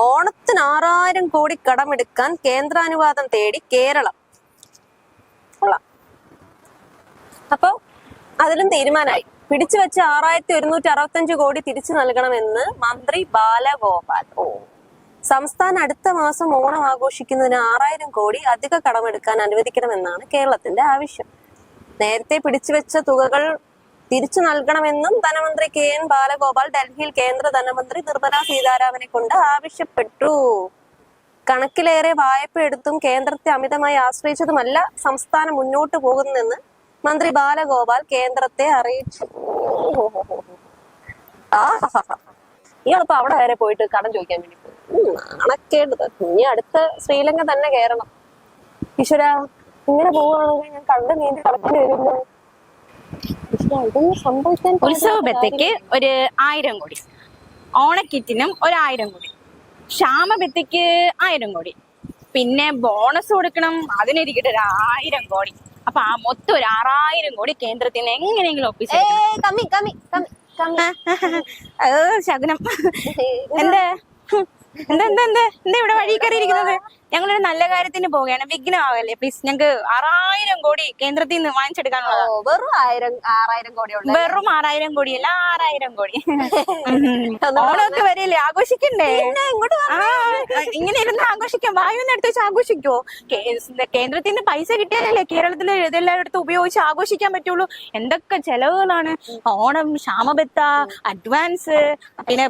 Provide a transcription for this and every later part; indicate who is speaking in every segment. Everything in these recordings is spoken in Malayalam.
Speaker 1: ഓണത്തിന് ആറായിരം കോടി കടമെടുക്കാൻ കേന്ദ്രാനുവാദം തേടി കേരളം. അപ്പൊ അതിലും തീരുമാനമായി. പിടിച്ചു വെച്ച ആറായിരത്തി ഒരുന്നൂറ്റി അറുപത്തഞ്ച് കോടി തിരിച്ചു നൽകണമെന്ന് മന്ത്രി ബാലഗോപാൽ. ഓ. സംസ്ഥാനം അടുത്ത മാസം ഓണം ആഘോഷിക്കുന്നതിന് ആറായിരം കോടി അധിക കടമെടുക്കാൻ അനുവദിക്കണമെന്നാണ് കേരളത്തിന്റെ ആവശ്യം. നേരത്തെ പിടിച്ചു വെച്ച തുകകൾ തിരിച്ചു നൽകണമെന്നും ധനമന്ത്രി കെ എൻ ബാലഗോപാൽ ഡൽഹിയിൽ കേന്ദ്ര ധനമന്ത്രി നിർമ്മല സീതാരാമനെ കൊണ്ട് ആവശ്യപ്പെട്ടു. കണക്കിലേറെ വായ്പ എടുത്തും കേന്ദ്രത്തെ അമിതമായി ആശ്രയിച്ചതുമല്ല സംസ്ഥാനം മുന്നോട്ട് പോകുന്നതെന്ന് മന്ത്രി ബാലഗോപാൽ കേന്ദ്രത്തെ അറിയിച്ചു. ഇയാളിപ്പോ അവിടെ വരെ പോയിട്ട് കടം ചോദിക്കാൻ വേണ്ടി നാണക്കേട്. ഇനി അടുത്ത ശ്രീലങ്ക തന്നെ കയറണം. ഈശ്വര ഇങ്ങനെ പോവുകയാണെങ്കിൽ ഞാൻ കണ്ടു നീന്തി കടക്കേണ്ടി വരുന്നു ഈശ്വരാ, ഇതൊന്നും സംഭവിക്കാൻ പാടില്ലാത്ത
Speaker 2: ഉത്സവബത്തയ്ക്ക് ഒരു ആയിരം കോടി. ഓണക്കിറ്റിനും ഒരു ഒരായിരം കോടി. ക്ഷാമബത്തയ്ക്ക് ആയിരം കോടി. പിന്നെ ബോണസ് കൊടുക്കണം അതിനിരിക്കട്ടെ ഒരു ആയിരം കോടി. അപ്പൊ ആ മൊത്തം ഒരു ആറായിരം കോടി കേന്ദ്രത്തിന് എങ്ങനെയെങ്കിലും ഒപ്പിച്ച്
Speaker 1: കമ്മി
Speaker 2: ശകുനം. എന്താ എന്താ എന്താ? എന്താ ഇവിടെ വഴി കയറിയിരിക്കുന്നത്? ഞങ്ങളൊരു നല്ല കാര്യത്തിന് പോവുകയാണ്. വിഘ്നമാവല്ലേ? പ്ലീസ് ഞങ്ങക്ക് ആറായിരം കോടി കേന്ദ്രത്തിൽ നിന്ന്
Speaker 1: വാങ്ങിച്ചെടുക്കാനുള്ള വെറും ആയിരം ആറായിരം കോടി
Speaker 2: വെറും ആറായിരം കോടിയല്ല ആറായിരം കോടി. ഓണമൊക്കെ വരില്ലേ? ആഘോഷിക്കണ്ടേ? ഇങ്ങനെ ഇരുന്ന് ആഘോഷിക്കാം. വായുന്ന് എടുത്ത് വെച്ച് ആഘോഷിക്കോ? കേന്ദ്രത്തിൽ നിന്ന് പൈസ കിട്ടിയാലല്ലേ കേരളത്തിലെ ഇതെല്ലായിടത്തും ഉപയോഗിച്ച് ആഘോഷിക്കാൻ പറ്റുള്ളൂ? എന്തൊക്കെ ചെലവുകളാണ്? ഓണം ക്ഷാമബത്ത അഡ്വാൻസ് പിന്നെ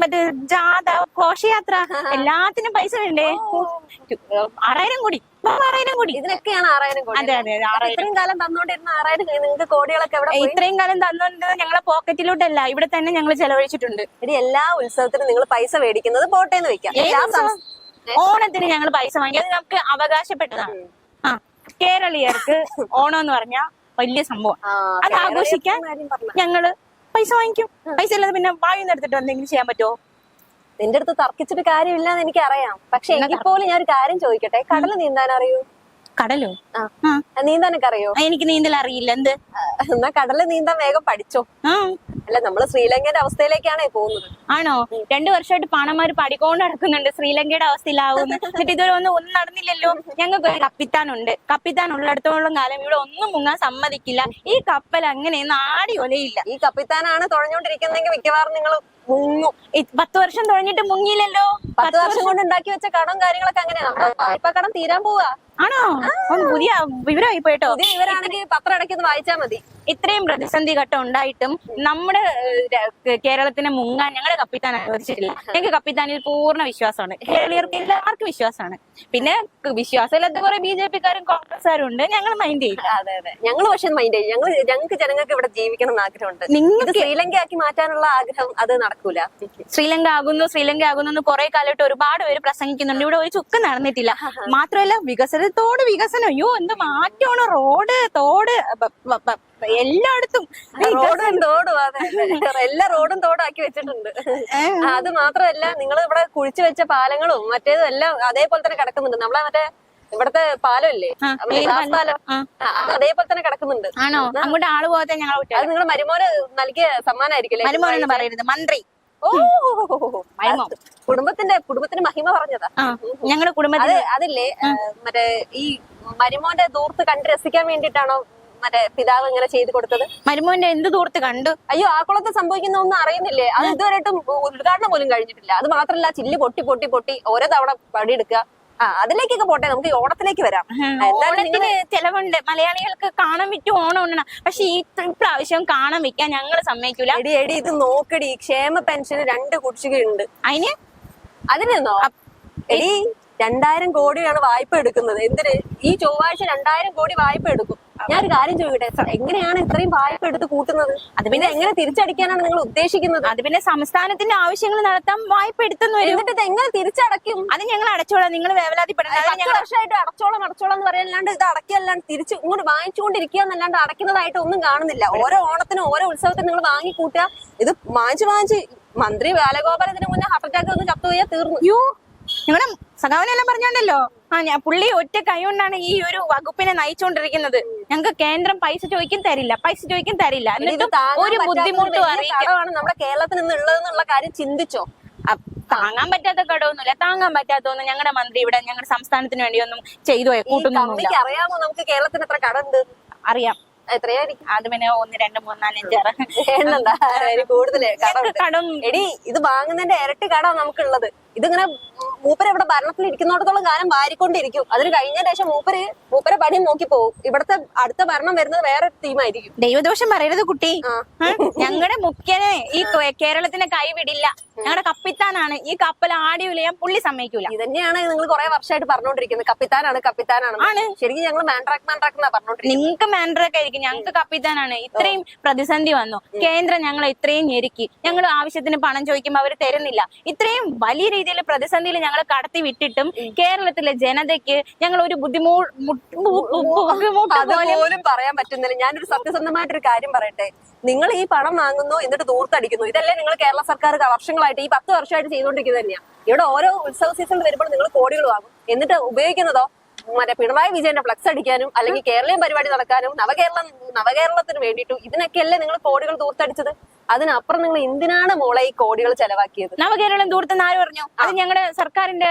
Speaker 2: മറ്റേ ജാഥ ഘോഷയാത്ര എല്ലാത്തിനും പൈസ വേണ്ടേ? ആറായിരം കോടി. ആറായിരം കോടി.
Speaker 1: ഇതിനൊക്കെയാണ് ആറായിരം കോടി
Speaker 2: അതെ അതെ
Speaker 1: ഇത്രയും കാലം തന്നോണ്ടിരുന്ന ആറായിരം നിങ്ങൾക്ക് കോടികളൊക്കെ എവിടെ
Speaker 2: ഇത്രയും കാലം തന്നോണ്ട് ഞങ്ങളെ പോക്കറ്റിലോട്ടല്ല ഇവിടെ തന്നെ ഞങ്ങൾ ചെലവഴിച്ചിട്ടുണ്ട്.
Speaker 1: ഇനി എല്ലാ ഉത്സവത്തിനും നിങ്ങൾ പൈസ മേടിക്കുന്നത് പോട്ടെ എന്ന് വെക്കാം
Speaker 2: ഓണത്തിന് ഞങ്ങൾ പൈസ വാങ്ങി. അത് നമുക്ക് അവകാശപ്പെട്ടതാണ്. ആ കേരളീയർക്ക് ഓണം എന്ന് പറഞ്ഞാൽ വലിയ സംഭവം. അത് ആഘോഷിക്കാൻ ഞങ്ങൾ പൈസ വാങ്ങിക്കും. പൈസ ഇല്ലാതെ പിന്നെ വായു എടുത്തിട്ട് എന്തെങ്കിലും ചെയ്യാൻ പറ്റുമോ
Speaker 1: നിന്റെ അടുത്ത് തർക്കിച്ചിട്ട് കാര്യമില്ല എന്ന് എനിക്ക് അറിയാം പക്ഷെ എങ്കിൽ പോലും ഞാൻ ഒരു കാര്യം ചോദിക്കട്ടെ? കടൽ നീന്താൻ അറിയൂ
Speaker 2: കടലോ?
Speaker 1: നീന്താനൊക്കെ അറിയോ?
Speaker 2: എനിക്ക് നീന്തൽ അറിയില്ല. എന്ത്?
Speaker 1: എന്നാ കടൽ നീന്താൻ വേഗം പഠിച്ചോ. അല്ല നമ്മൾ ശ്രീലങ്കയുടെ അവസ്ഥയിലേക്കാണേ പോകുന്നത്.
Speaker 2: ആണോ? രണ്ടു വർഷമായിട്ട് പാണന്മാര് പാടിക്കൊണ്ട് നടക്കുന്നുണ്ട് ശ്രീലങ്കയുടെ അവസ്ഥയിലാവുന്നു എന്നിട്ട് ഇതുവരെ ഒന്നും ഒന്നും നടന്നില്ലല്ലോ. ഞങ്ങൾക്ക് ഒരു കപ്പിത്താനുണ്ട്. കപ്പിത്താൻ ഉള്ളിടത്തോളം കാലം ഇവിടെ ഒന്നും മുങ്ങാൻ സമ്മതിക്കില്ല. ഈ കപ്പൽ അങ്ങനെ നാടി ഒലയില്ല.
Speaker 1: ഈ കപ്പിത്താനാണ് തുഴഞ്ഞോണ്ടിരിക്കുന്നെങ്കിൽ മിക്കവാറും നിങ്ങൾ മുങ്ങും.
Speaker 2: പത്ത് വർഷം തുഴഞ്ഞിട്ട് മുങ്ങിയില്ലല്ലോ?
Speaker 1: പത്ത് വർഷം കൊണ്ട് ഉണ്ടാക്കി വെച്ച കടം കാര്യങ്ങളൊക്കെ അങ്ങനെയാണ് കടം തീരാൻ പോവാ.
Speaker 2: ആണോ? പുതിയ വിവരമായി പോയിട്ടോ?
Speaker 1: പുതിയ വിവരാണെങ്കിൽ പത്രം ഇടയ്ക്ക് ഒന്ന് വായിച്ചാൽ മതി.
Speaker 2: ഇത്രയും പ്രതിസന്ധി ഘട്ടം ഉണ്ടായിട്ടും നമ്മുടെ കേരളത്തിനെ മുങ്ങാൻ ഞങ്ങളെ കപ്പിത്താൻ അനുവദിച്ചിട്ടില്ല. ഞങ്ങൾക്ക് കപ്പിത്താനിൽ പൂർണ വിശ്വാസമാണ്. കേരളീയർക്ക് എല്ലാവർക്കും വിശ്വാസമാണ്. പിന്നെ വിശ്വാസമില്ലാത്ത കുറെ ബി ജെ പിക്കാരും കോൺഗ്രസ്സുകാരും ഉണ്ട്. ഞങ്ങൾ മൈൻഡ് ചെയ്യില്ല
Speaker 1: അതെ അതെ ഞങ്ങൾ പക്ഷെ മൈൻഡ് ചെയ്യും. ഞങ്ങൾ ഞങ്ങൾക്ക് ജനങ്ങൾക്ക് ഇവിടെ ജീവിക്കണം എന്ന് ആഗ്രഹമുണ്ട്.
Speaker 2: നിങ്ങൾക്ക്
Speaker 1: ശ്രീലങ്ക ആക്കി മാറ്റാനുള്ള ആഗ്രഹം അത് നടക്കൂല.
Speaker 2: ശ്രീലങ്ക ആകുന്നു ശ്രീലങ്ക ആകുന്നു എന്ന് കുറെ കാലമായിട്ട് ഒരുപാട് പേര് പ്രസംഗിക്കുന്നുണ്ട്. ഇവിടെ ഒരു ചുക്ക് നടന്നിട്ടില്ല. മാത്രമല്ല വികസനത്തോട് വികസനം. അയ്യോ എന്ത് മാറ്റമാണ്. റോഡ് തോട് എല്ലായിടത്തും.
Speaker 1: റോഡും തോടും. എല്ലാ റോഡും തോടാക്കി വെച്ചിട്ടുണ്ട്. അത് മാത്രമല്ല നിങ്ങൾ ഇവിടെ കുഴിച്ചു വെച്ച പാലങ്ങളും മറ്റേതും എല്ലാം അതേപോലെ തന്നെ കിടക്കുന്നുണ്ട്. നമ്മളെ മറ്റേ ഇവിടത്തെ പാലമല്ലേ? പാലം? അതേപോലെ തന്നെ കിടക്കുന്നുണ്ട്.
Speaker 2: ആണോ? അങ്ങോട്ട് ആൾ പോകാതെ ഞങ്ങൾ
Speaker 1: അത് നിങ്ങളുടെ മരുമോന് നൽകിയ സമ്മാനമായിരിക്കില്ലേ
Speaker 2: മരുമോനൊന്നും പറയരുത് മന്ത്രി.
Speaker 1: ഓ. കുടുംബത്തിന്റെ കുടുംബത്തിന് മഹിമ പറഞ്ഞതാ.
Speaker 2: ഞങ്ങളുടെ കുടുംബത്തിൽ
Speaker 1: അതില്ലേ മറ്റേ ഈ മരുമോന്റെ ദൂർത്ത് കണ്ട് രസിക്കാൻ വേണ്ടിട്ടാണോ മറ്റേ പിതാവ് ഇങ്ങനെ ചെയ്തു കൊടുത്തത്?
Speaker 2: മരുമോന്റെ എന്ത് ദൂർത്ത് കണ്ടു?
Speaker 1: അയ്യോ ആ കുളത്ത് സംഭവിക്കുന്ന ഒന്നും അറിയുന്നില്ലേ? അത് ഇതുവരെയായിട്ടും ഉദ്ഘാടനം പോലും കഴിഞ്ഞിട്ടില്ല. അത് മാത്രല്ല ചില്ല് പൊട്ടി പൊട്ടി പൊട്ടി ഓരോ തവണ പടിയെടുക്കുക അതിലേക്കൊക്കെ പോട്ടെ നമുക്ക് ഈ ഓണത്തിലേക്ക് വരാം.
Speaker 2: ഓണത്തിന് ചെലവുണ്ട്. മലയാളികൾക്ക് കാണാൻ പറ്റും ഓണം ഉണ്ടണം പക്ഷെ ഈ പ്രാവശ്യം കാണാൻ വെക്കാൻ ഞങ്ങൾ സമ്മതിക്കൂല.
Speaker 1: എടി എടി ഇത് നോക്കടി. ക്ഷേമ പെൻഷന് രണ്ട് കുടിശ്ശികയുണ്ട്.
Speaker 2: അതിന്?
Speaker 1: അതിനെന്നോ എടി രണ്ടായിരം കോടിയാണ് വായ്പ എടുക്കുന്നത്. എന്തിന്? ഈ ചൊവ്വാഴ്ച രണ്ടായിരം കോടി വായ്പ എടുക്കും. ഞാനൊരു കാര്യം ചോദിക്കട്ടെ? എങ്ങനെയാണ് ഇത്രയും വായ്പ എടുത്ത് കൂട്ടുന്നത്? അത് പിന്നെ എങ്ങനെ തിരിച്ചടിക്കാനാണ് നിങ്ങൾ ഉദ്ദേശിക്കുന്നത്?
Speaker 2: അത് പിന്നെ സംസ്ഥാനത്തിന്റെ ആവശ്യങ്ങൾ നടത്താൻ വായ്പ എടുത്തെന്ന് വരും.
Speaker 1: എന്നിട്ട് ഇത് എങ്ങനെ തിരിച്ചടക്കും
Speaker 2: അത് ഞങ്ങൾ അടച്ചോളാം. നിങ്ങൾ ഞങ്ങൾ
Speaker 1: വർഷമായിട്ട് അടച്ചോളം അടച്ചോളം എന്ന് പറയാനല്ലാണ്ട് ഇത് അടക്കിയല്ലാണ്ട് തിരിച്ച് ഇങ്ങോട്ട് വാങ്ങിച്ചുകൊണ്ടിരിക്കുക എന്നല്ലാണ്ട് അടയ്ക്കുന്നതായിട്ട് ഒന്നും കാണുന്നില്ല. ഓരോ ഓണത്തിനും ഓരോ ഉത്സവത്തിനും നിങ്ങൾ വാങ്ങിക്കൂട്ടുക. ഇത് വാങ്ങിച്ച് വാങ്ങിച്ച് മന്ത്രി ബാലഗോപാലത്തിന് മുന്നേ ഹാർട്ട് അറ്റാക്ക് വന്ന് ചത്തുപോയാൽ തീർന്നു.
Speaker 2: അയ്യോ നിങ്ങളുടെ സഖാവിനെല്ലാം പറഞ്ഞോണ്ടല്ലോ? ആ ഞാൻ പുള്ളി ഒറ്റ കൈ കൊണ്ടാണ് ഈ ഒരു വകുപ്പിനെ നയിച്ചുകൊണ്ടിരിക്കുന്നത് ഞങ്ങൾക്ക് കേന്ദ്രം പൈസ ചോദിക്കും തരില്ല. പൈസ ചോദിക്കും തരില്ല. എന്നിട്ടും ഒരു ബുദ്ധിമുട്ടും
Speaker 1: അറിയിക്കാണ് നമ്മുടെ കേരളത്തിൽ നിന്നുള്ളതെന്നുള്ള കാര്യം ചിന്തിച്ചോ?
Speaker 2: താങ്ങാൻ പറ്റാത്ത കടമൊന്നുമില്ല താങ്ങാൻ പറ്റാത്തൊന്നും ഞങ്ങളുടെ മന്ത്രി ഇവിടെ ഞങ്ങളുടെ സംസ്ഥാനത്തിന് വേണ്ടി ഒന്നും ചെയ്തു കൂട്ടുന്നൊന്നുമില്ല
Speaker 1: അറിയാമോ നമുക്ക് കേരളത്തിന് എത്ര കടമുണ്ട്?
Speaker 2: അറിയാം.
Speaker 1: എത്രയായിരിക്കും?
Speaker 2: അത് പിന്നെ ഒന്ന് രണ്ട് മൂന്ന് നാല് അഞ്ചാറ്
Speaker 1: കൂടുതൽ
Speaker 2: കടം?
Speaker 1: എടി ഇത് വാങ്ങുന്നതിന്റെ ഇരട്ടി കട നമുക്കുള്ളത്. ഇതിങ്ങനെ മൂപ്പര് ഇവിടെ ഭരണത്തിൽ ഇരിക്കുന്നിടത്തോളം കാലം വാരിക്കൊണ്ടിരിക്കും. അതിന് കഴിഞ്ഞ ശേഷം മൂപ്പര് മൂപ്പരെ പണി നോക്കി പോകും ഇവിടത്തെ അടുത്ത ഭരണം വരുന്നത് വേറെ ടീമായിരിക്കും
Speaker 2: ദൈവദോഷം പറയരുത് കുട്ടി. ഞങ്ങളുടെ മുഖ്യനെ ഈ കേരളത്തിന്റെ കേരളത്തിന് കൈവിടില്ല. ഞങ്ങളുടെ കപ്പിത്താനാണ്. ഈ കപ്പൽ ആടി ഉലയാൻ പുള്ളി സമ്മതിക്കൂല.
Speaker 1: ഇത് തന്നെയാണ് നിങ്ങൾ കുറെ വർഷമായിട്ട് പറഞ്ഞുകൊണ്ടിരിക്കുന്നത് കപ്പിത്താനാണ് കപ്പിത്താനാണ്.
Speaker 2: ആണ്.
Speaker 1: ശരിക്കും ഞങ്ങൾ മാൻട്രാക്ക് മാൻട്രാക്ക് എന്നാ പറഞ്ഞോണ്ടിരിക്കുന്നത്
Speaker 2: നിങ്ങൾക്ക് മാൻഡ്രാക്ക് ആയിരിക്കും. ഞങ്ങൾക്ക് കപ്പിത്താനാണ്. ഇത്രയും പ്രതിസന്ധി വന്നു. കേന്ദ്രം ഞങ്ങൾ ഇത്രയും ഞെരുക്കി. ഞങ്ങൾ ആവശ്യത്തിന് പണം ചോദിക്കുമ്പോൾ അവർ തരുന്നില്ല. ഇത്രയും വലിയ രീതിയിൽ പ്രതിസന്ധിയിൽ ഞങ്ങളെ കടത്തി വിട്ടിട്ടും കേരളത്തിലെ ജനതയ്ക്ക് ഞങ്ങൾ ഒരു ബുദ്ധിമു ബുദ്ധിമുട്ട് പോലും
Speaker 1: പറയാൻ പറ്റുന്നില്ല. ഞാനൊരു സത്യസന്ധമായിട്ടൊരു കാര്യം പറയട്ടെ. നിങ്ങൾ ഈ പണം വാങ്ങുന്നു എന്നിട്ട് ദൂർത്തടിക്കുന്നു ഇതല്ലേ നിങ്ങൾ കേരള സർക്കാർ വർഷങ്ങളായിട്ട് ഈ പത്ത് വർഷമായിട്ട് ചെയ്തുകൊണ്ടിരിക്കുന്നത് തന്നെയാണ് ഇവിടെ ഓരോ ഉത്സവ സീസൺ വരുമ്പോൾ നിങ്ങൾ കോടികൾ വാങ്ങും എന്നിട്ട് ഉപയോഗിക്കുന്നതോ മറ്റേ പിണറായി വിജയന്റെ ഫ്ലക്സ് അടിക്കാനും അല്ലെങ്കിൽ കേരളീയ പരിപാടി നടക്കാനും നവകേരളം നവകേരളത്തിന് വേണ്ടിയിട്ടും ഇതിനൊക്കെയല്ലേ നിങ്ങൾ കോടികൾ ദൂർത്തടിച്ചത് അതിനപ്പുറം നിങ്ങൾ എന്തിനാണ് മോളെ ഈ കോടികൾ ചെലവാക്കിയത്
Speaker 2: നവകേരളം ദൂരത്തുനിന്ന് ആര് പറഞ്ഞു അത് ഞങ്ങളുടെ സർക്കാരിന്റെ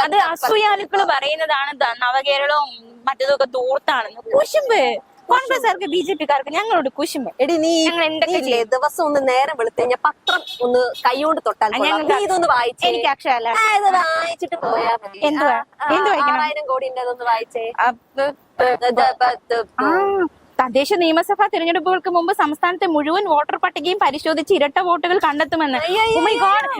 Speaker 2: അത് അസൂയാലുക്കൾ പറയുന്നതാണ് നവകേരളവും മറ്റേതൊക്കെ ദൂർത്താണെന്ന് കുശുമ്പ്. കോൺഗ്രസ്സുകാർക്ക് ബി ജെ പിക്കാർക്ക് ഞങ്ങളോട് കുശുമ്പ്.
Speaker 1: എടി നീ
Speaker 2: ഞങ്ങൾ എന്തൊക്കെ
Speaker 1: ദിവസം ഒന്ന് നേരം വെളുത്ത് കഴിഞ്ഞാൽ പത്രം ഒന്ന് കൈകൊണ്ട് തൊട്ടാൽ ഇതൊന്ന് വായിച്ചേ.
Speaker 2: എനിക്ക് അക്ഷരല്ല.
Speaker 1: വായിച്ചിട്ട് പോയാ മതി.
Speaker 2: എന്തുവാ? എന്ത് വായിക്കണം?
Speaker 1: ആയിരം കോടിന്റെ അതൊന്ന് വായിച്ചേ
Speaker 2: തദ്ദേശ നിയമസഭാ തിരഞ്ഞെടുപ്പുകൾക്ക് മുമ്പ് സംസ്ഥാനത്തെ മുഴുവൻ വോട്ടർ പട്ടികയും പരിശോധിച്ച് ഇരട്ട വോട്ടുകൾ കണ്ടെത്തുമെന്ന്.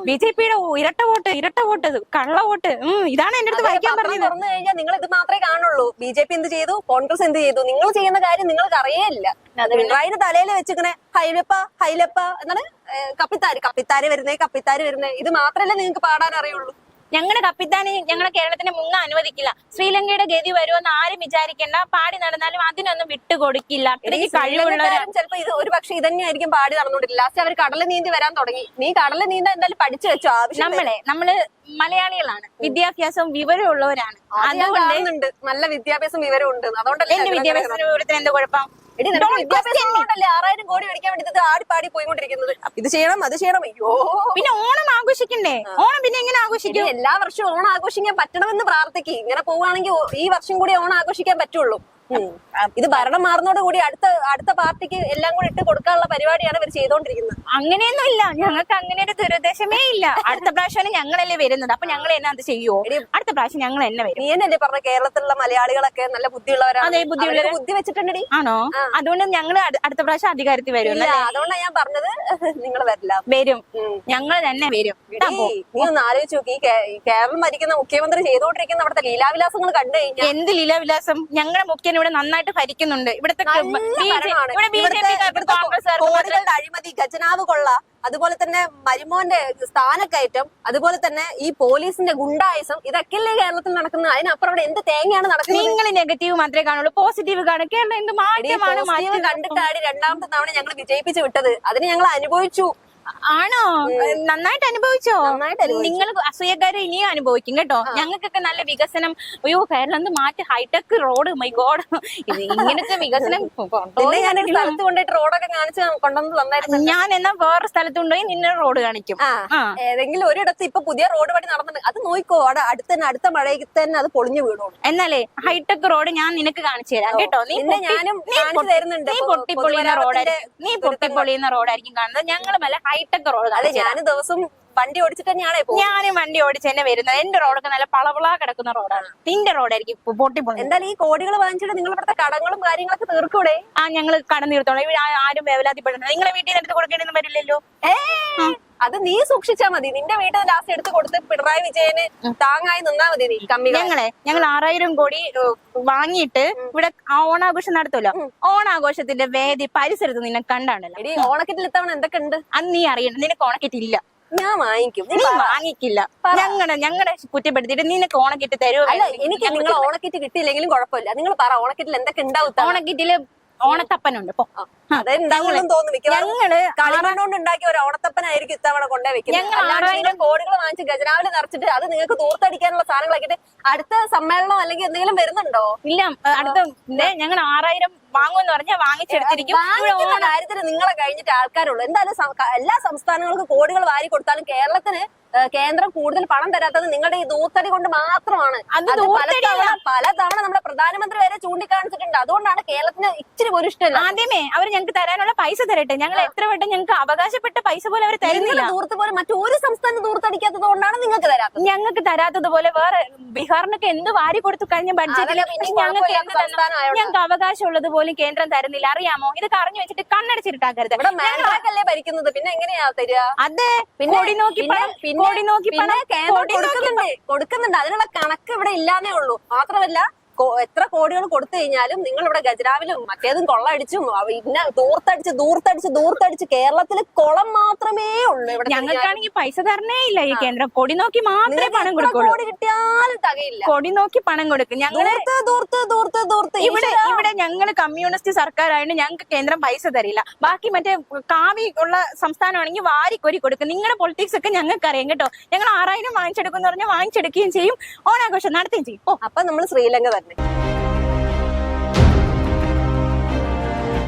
Speaker 2: ബി ജെ പിയുടെ ഇരട്ട വോട്ട് ഇരട്ട വോട്ട് കള്ള വോട്ട്. ഇതാണ് എന്റെ അടുത്ത് വായിക്കാൻ പറഞ്ഞത്.
Speaker 1: തുറന്നു കഴിഞ്ഞാൽ നിങ്ങൾ ഇത് മാത്രമേ കാണുള്ളൂ. ബി ജെ പി എന്ത് ചെയ്തു? കോൺഗ്രസ് എന്ത് ചെയ്തു? നിങ്ങൾ ചെയ്യുന്ന കാര്യം നിങ്ങൾക്ക് അറിയേയില്ല. പിണറായിന്റെ തലയിൽ വെച്ചിങ്ങനെ ഹൈലപ്പ ഹൈലപ്പ എന്നാണ് കപ്പിത്താര്. കപ്പിത്താര് വരുന്നേ കപ്പിത്താര് വരുന്നേ. ഇത് മാത്രല്ലേ നിങ്ങൾക്ക് പാടാൻ അറിയുള്ളൂ.
Speaker 2: ഞങ്ങളുടെ കപ്പിത്താനെ ഞങ്ങളെ കേരളത്തിന് മുങ്ങ അനുവദിക്കില്ല. ശ്രീലങ്കയുടെ ഗതി വരുമെന്ന് ആരും വിചാരിക്കേണ്ട. പാടി നടന്നാലും അതിനൊന്നും വിട്ടുകൊടുക്കില്ല അത്രയ്ക്ക്
Speaker 1: ചിലപ്പോ ഇത് ഒരു പക്ഷെ ഇതന്നെയായിരിക്കും പാടി നടന്നുകൊണ്ടില്ല ലാസ്റ്റ് അവർ കടൽ നീന്തി വരാൻ തുടങ്ങി. നീ കടൽ നീന്താൻ എന്തായാലും പഠിച്ചു വെച്ചോ ആവശ്യം
Speaker 2: നമ്മളെ നമ്മൾ മലയാളികളാണ്. വിദ്യാഭ്യാസവും വിവരമുള്ളവരാണ്. അതുകൊണ്ട്
Speaker 1: നല്ല വിദ്യാഭ്യാസം വിവരം ഉണ്ട് അതുകൊണ്ടല്ലേ
Speaker 2: എന്റെ
Speaker 1: ഞങ്ങൾ
Speaker 2: വിദ്യാഭ്യാസ വിവരത്തിന്? എന്താ കുഴപ്പം?
Speaker 1: ആറായിരം കോടി മേടിക്കാൻ വേണ്ടി ആടി പാടി പോയിക്കൊണ്ടിരിക്കുന്നത്. ഇത് ചെയ്യണം അത് ചെയ്യണം. അയ്യോ.
Speaker 2: പിന്നെ ഓണം ആഘോഷിക്കണ്ടേ? ഓണം പിന്നെ എങ്ങനെ ആഘോഷിക്കും?
Speaker 1: എല്ലാ വർഷവും ഓണം ആഘോഷിക്കാൻ പറ്റണമെന്ന് പ്രാർത്ഥിക്കും. ഇങ്ങനെ പോവുകയാണെങ്കിൽ ഈ വർഷം കൂടി ഓണം ആഘോഷിക്കാൻ പറ്റുള്ളൂ. ഇത് ഭരണം മാറുന്നതോട് കൂടി അടുത്ത അടുത്ത പാർട്ടിക്ക് എല്ലാം കൂടി ഇട്ട് കൊടുക്കാനുള്ള പരിപാടിയാണ് ഇവർ ചെയ്തോണ്ടിരിക്കുന്നത്.
Speaker 2: അങ്ങനെയൊന്നും ഇല്ല. ഞങ്ങൾക്ക് അങ്ങനെ ഒരു ദുരുദ്ദേശമേ ഇല്ല. അടുത്ത പ്രാവശ്യമാണ് ഞങ്ങളല്ലേ വരുന്നത്. അപ്പൊ ഞങ്ങൾ എന്നാ അത് ചെയ്യുവോ? അടുത്ത പ്രാവശ്യം ഞങ്ങൾ എന്നെ വരും.
Speaker 1: നീ എന്നല്ലേ പറഞ്ഞ കേരളത്തിലുള്ള മലയാളികളൊക്കെ നല്ല ബുദ്ധിയുള്ളവരാണ്?
Speaker 2: അതെ.
Speaker 1: അവരൊക്കെ ബുദ്ധി വെച്ചിട്ടുണ്ട്
Speaker 2: ആണോ അതുകൊണ്ട് ഞങ്ങൾ അടുത്ത പ്രാവശ്യം അധികാരത്തിൽ വരും.
Speaker 1: അതുകൊണ്ടാണ് ഞാൻ പറഞ്ഞത് നിങ്ങൾ വരില്ല.
Speaker 2: വരും. ഞങ്ങൾ തന്നെ വരും.
Speaker 1: നീ ഒന്ന് ആലോചിച്ച് നോക്കി. കേരളം ഭരിക്കുന്ന മുഖ്യമന്ത്രി ചെയ്തുകൊണ്ടിരിക്കുന്ന അവിടുത്തെ ലീലാവിലാസങ്ങൾ കണ്ടു കഴിഞ്ഞാൽ
Speaker 2: എന്ത് ലീലാവിലാസം? ഞങ്ങളുടെ മുഖ്യൻ ഇവിടെ നന്നായിട്ട് ഭരിക്കുന്നുണ്ട്. ഇവിടുത്തെ
Speaker 1: കോടികളുടെ അഴിമതി ഖജനാവ് കൊള്ള അതുപോലെ തന്നെ മരുമോന്റെ സ്ഥാനക്കയറ്റം അതുപോലെ തന്നെ ഈ പോലീസിന്റെ ഗുണ്ടായുസം ഇതൊക്കെയല്ലേ കേരളത്തിൽ നടക്കുന്നത്? അതിനപ്പുറം അവിടെ എന്ത് തേങ്ങയാണ് നടക്കുന്നത്?
Speaker 2: നിങ്ങൾ നെഗറ്റീവ് മാത്രമേ കാണുള്ളൂ. പോസിറ്റീവ് കാണുക കേരളം എന്ത് മാറ്റമാണ്
Speaker 1: കണ്ടിട്ടാണ് രണ്ടാമത്തെ തവണ ഞങ്ങൾ വിജയിപ്പിച്ചു വിട്ടത്. അതിന് ഞങ്ങൾ അനുഭവിച്ചു.
Speaker 2: ആണോ? നന്നായിട്ട് അനുഭവിച്ചോ?
Speaker 1: നന്നായിട്ട്
Speaker 2: നിങ്ങൾ അസൂയക്കാരെ ഇനിയും അനുഭവിക്കും കേട്ടോ. ഞങ്ങൾക്കൊക്കെ നല്ല വികസനം. അയ്യോ കേരളം എന്ത് മാറ്റി ഹൈടെക് റോഡ് മൈ ഗോഡ് ഇങ്ങനത്തെ വികസനം
Speaker 1: റോഡൊക്കെ കാണിച്ച് കൊണ്ടുവന്ന് തന്നായിരുന്നു
Speaker 2: ഞാൻ എന്നാ വേറെ സ്ഥലത്ത് കൊണ്ടുപോയി നിന്നെ റോഡ് കാണിക്കും.
Speaker 1: ഏതെങ്കിലും ഒരിടത്ത് ഇപ്പൊ പുതിയ റോഡ് പണി നടന്നിട്ടുണ്ട് അത് നോക്കോ അവിടെ അടുത്ത് തന്നെ അടുത്ത മഴയ്ക്ക് തന്നെ അത് പൊളിഞ്ഞു വീണു.
Speaker 2: എന്നാലേ ഹൈടെക് റോഡ് ഞാൻ നിനക്ക് കാണിച്ചു തരാം കേട്ടോ. നീ
Speaker 1: ഞാനും
Speaker 2: നീ പൊട്ടിപ്പൊളിയുന്ന റോഡായിരിക്കും നീ പൊട്ടിപ്പൊളിയുന്ന റോഡായിരിക്കും കാണുന്നത്. ഞങ്ങളും മല്ല ഹൈടെക് റോഡ്
Speaker 1: അതെ ഞാൻ ദിവസം വണ്ടി ഓടിച്ചിട്ട് ഞാനേ
Speaker 2: ഞാനും വണ്ടി ഓടിച്ച് തന്നെ വരുന്നത്. എന്റെ റോഡൊക്കെ നല്ല പളവളാ കിടക്കുന്ന റോഡാണ്. നിന്റെ റോഡായിരിക്കും പൊട്ടി
Speaker 1: എന്തായാലും ഈ കോടികൾ വാങ്ങിച്ചിട്ട് നിങ്ങൾ ഇവിടുത്തെ കടങ്ങളും കാര്യങ്ങളൊക്കെ തീർക്കൂടെ?
Speaker 2: ആ ഞങ്ങൾ കടം തീർത്തോളാം ആരും വേവലാതിപ്പെടുന്നത് നിങ്ങളെ വീട്ടിൽ നിന്ന് എടുത്ത് കൊടുക്കേണ്ടി വരില്ലല്ലോ.
Speaker 1: ഏ? അത് നീ സൂക്ഷിച്ചാ മതി. നിന്റെ വീട്ടിൽ ലാസ്റ്റ് എടുത്ത് കൊടുത്ത് പിണറായി വിജയന് താങ്ങായി നിന്നാ മതി നീ കമ്മി
Speaker 2: ഞങ്ങളെ ഞങ്ങൾ ആറായിരം കോടി വാങ്ങിയിട്ട് ഇവിടെ ഓണാഘോഷം നടത്തുമല്ലോ? ഓണാഘോഷത്തിന്റെ വേദി പരിസരത്ത് നിന്നെ കണ്ടാണല്ലോ.
Speaker 1: എടി ഓണക്കിറ്റിൽ ഇത്തവണ എന്തൊക്കെ ഉണ്ട്
Speaker 2: അന്ന് നീ അറിയണ്ട നിനക്ക് ഇല്ല
Speaker 1: ഞാൻ വാങ്ങിക്കും. നീ
Speaker 2: വാങ്ങിക്കില്ല. ഞങ്ങളെ ഞങ്ങളെ കുറ്റപ്പെടുത്തിയിട്ട് നിനക്ക് ഓണക്കിറ്റ് തരുമോ?
Speaker 1: അല്ല എനിക്ക് നിങ്ങൾ ഓണക്കിറ്റ് കിട്ടിയില്ലെങ്കിലും കുഴപ്പമില്ല. നിങ്ങൾ പറ ഓണക്കിറ്റിൽ എന്തൊക്കെ ഉണ്ടാവും?
Speaker 2: ഓണക്കിറ്റിൽ ഓണത്തപ്പനുണ്ട്.
Speaker 1: ഞങ്ങൾ ഒരു ഓണത്തപ്പനായിരിക്കും ഇത്തവണ കൊണ്ടേ വെക്കുന്നത് കോടികൾ വാങ്ങിച്ച് നിറച്ചിട്ട് അത് നിങ്ങൾക്ക് തൂർത്തടിക്കാനുള്ള സാധനങ്ങളൊക്കെ അടുത്ത സമ്മേളനം അല്ലെങ്കിൽ എന്തെങ്കിലും വരുന്നുണ്ടോ?
Speaker 2: ഇല്ല അടുത്ത ഞങ്ങൾ ആറായിരം വാങ്ങുമെന്ന് പറഞ്ഞാൽ വാങ്ങിച്ചെടുത്തിരിക്കും.
Speaker 1: വാങ്ങിക്കുന്ന കാര്യത്തിന് നിങ്ങളെ കഴിഞ്ഞിട്ട് ആൾക്കാരുള്ളൂ. എന്തായാലും എല്ലാ സംസ്ഥാനങ്ങൾക്കും കോടികൾ വാരി കൊടുത്താലും കേരളത്തിന് കേന്ദ്രം കൂടുതൽ പണം തരാത്തത് നിങ്ങളുടെ ഈ ദൂത്തടി കൊണ്ട് മാത്രമാണ്. പലതവണ നമ്മുടെ പ്രധാനമന്ത്രി വരെ ചൂണ്ടിക്കാണിച്ചിട്ടുണ്ട്. അതുകൊണ്ടാണ് കേരളത്തിന് ഇച്ചിരി പോലും ഇഷ്ടമില്ല.
Speaker 2: ആദ്യമേ അവർ ഞങ്ങൾക്ക് തരാനുള്ള പൈസ തരട്ടെ. ഞങ്ങൾ എത്ര വട്ടം ഞങ്ങൾക്ക് അവകാശപ്പെട്ട പൈസ പോലും അവർ തരുന്നില്ല.
Speaker 1: ദൂർത്ത് പോലെ മറ്റൊരു സംസ്ഥാനം ദൂർത്തടിക്കാത്തത് കൊണ്ടാണ് നിങ്ങൾക്ക് തരാത്തത്.
Speaker 2: ഞങ്ങൾക്ക് തരാത്തതുപോലെ വേറെ ബീഹാറിനൊക്കെ എന്ത് വാരി കൊടുത്തു കഴിഞ്ഞ ബഡ്ജറ്റിൽ ഞങ്ങൾക്ക്
Speaker 1: അവകാശം
Speaker 2: ഉള്ളത് തന്നു? ഞങ്ങൾക്ക് അവകാശമുള്ളത് പോലും കേന്ദ്രം തരുന്നില്ല. അറിയാമോ? ഇത് കറഞ്ഞു വെച്ചിട്ട് കണ്ണടച്ചിട്ടാക്കരുത്
Speaker 1: ഇവിടെ മാൻഡ്രാക്കല്ലേ ഭരിക്കുന്നത്? പിന്നെ എങ്ങനെയാ തരിക?
Speaker 2: അതെ.
Speaker 1: പിന്നെ-
Speaker 2: കൊടി നോക്കി
Speaker 1: പിന്നെ- കൊടുക്കുന്നുണ്ട്. കൊടുക്കുന്നുണ്ട്. അതിനുള്ള കണക്ക് ഇവിടെ ഇല്ലാന്നേ ഉള്ളൂ. മാത്രമല്ല എത്ര കോടികൾ കൊടുത്തു കഴിഞ്ഞാലും നിങ്ങൾ ഇവിടെ ഗജരാവിലും മറ്റേതും കൊള്ളടിച്ചും പിന്നെ ദൂർത്തടിച്ച് ദൂർത്തടിച്ച് ദൂർത്തടിച്ച് കേരളത്തിൽ കുളം മാത്രമേ ഉള്ളൂ ഇവിടെ
Speaker 2: ഞങ്ങൾക്കാണെങ്കിൽ പൈസ തരണേ ഇല്ല ഈ കേന്ദ്രം. കൊടി നോക്കി മാത്രമേ പണം കൊടുക്കുള്ളൂ.
Speaker 1: കോടി കിട്ടിയാലും തകയില്ല.
Speaker 2: കൊടി നോക്കി പണം കൊടുക്കും.
Speaker 1: ഞങ്ങൾ ദൂർത്ത് ദൂർത്ത് ദൂർത്ത്
Speaker 2: ഇവിടെ ഇവിടെ ഞങ്ങൾ കമ്മ്യൂണിസ്റ്റ് സർക്കാരായതുകൊണ്ട് ഞങ്ങൾക്ക് കേന്ദ്രം പൈസ തരില്ല. ബാക്കി മറ്റേ കാവി ഉള്ള സംസ്ഥാനമാണെങ്കിൽ വാരിക്കൊരി കൊടുക്കും. നിങ്ങളുടെ പൊളിറ്റിക്സ് ഒക്കെ ഞങ്ങൾക്ക് അറിയാം കേട്ടോ. ഞങ്ങൾ ആറായിരം വാങ്ങിച്ചെടുക്കും എന്ന് പറഞ്ഞാൽ വാങ്ങിച്ചെടുക്കുകയും ചെയ്യും. ഓണാഘോഷം നടത്തുകയും ചെയ്യും. ഓ
Speaker 1: അപ്പൊ നമ്മൾ ശ്രീലങ്ക തന്നെ